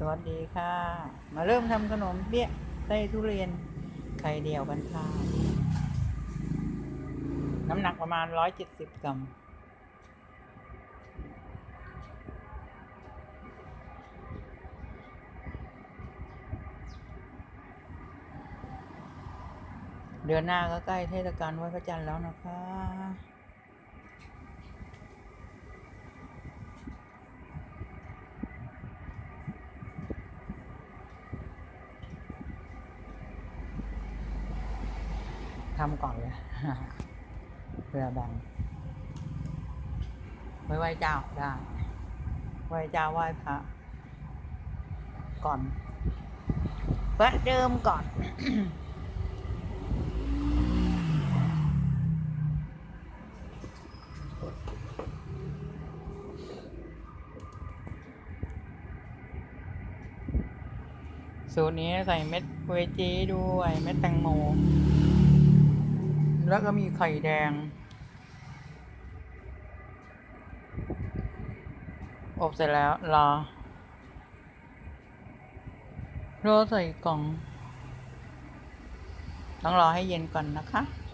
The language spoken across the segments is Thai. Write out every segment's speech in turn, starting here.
สวัสดีค่ะ มาเริ่มทำขนมเปี๊ยะไส้ทุเรียนไข่เดียวกันค่ะ น้ำหนักประมาณร้อยเจ็ดสิบกรัมเดือนหน้าก็ใกล้เทศกาลไหว้พระจันทร์แล้วนะคะ ทำก่อนเลยเพื่อแบ่งไว้ไหว้เจ้าได้ไหว้เจ้าไหว้พระก่อนประเดิมก่อน สูตรนี้ใส่เม็ดเวจีด้วย เม็ดแตงโม แล้วก็มีไข่แดง อบเสร็จแล้วรอรอใส่กล่อง ต้องรอให้เย็นก่อนนะคะ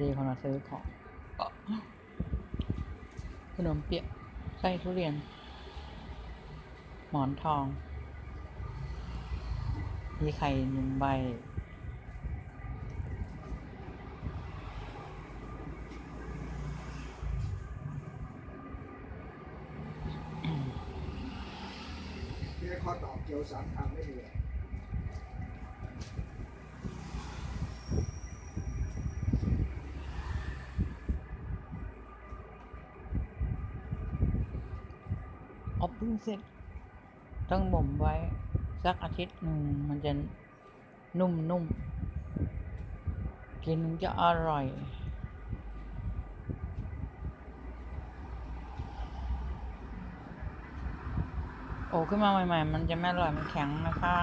ดีคนมาซื้อของขนมเปี๊ยะไส้ทุเรียน หมอนทอง มีไข่หนึ่งใบนี่ข้อตอบเกี่ยวสามคำไม่มีอะ อบเพิ่งเสร็จ ต้องบ่มไว้ สักอาทิตย์หนึ่งมันจะนุ่มนุ่มกินจะอร่อย โอ้ขึ้นมาใหม่ ๆ มันจะไม่อร่อย มันแข็งนะคะ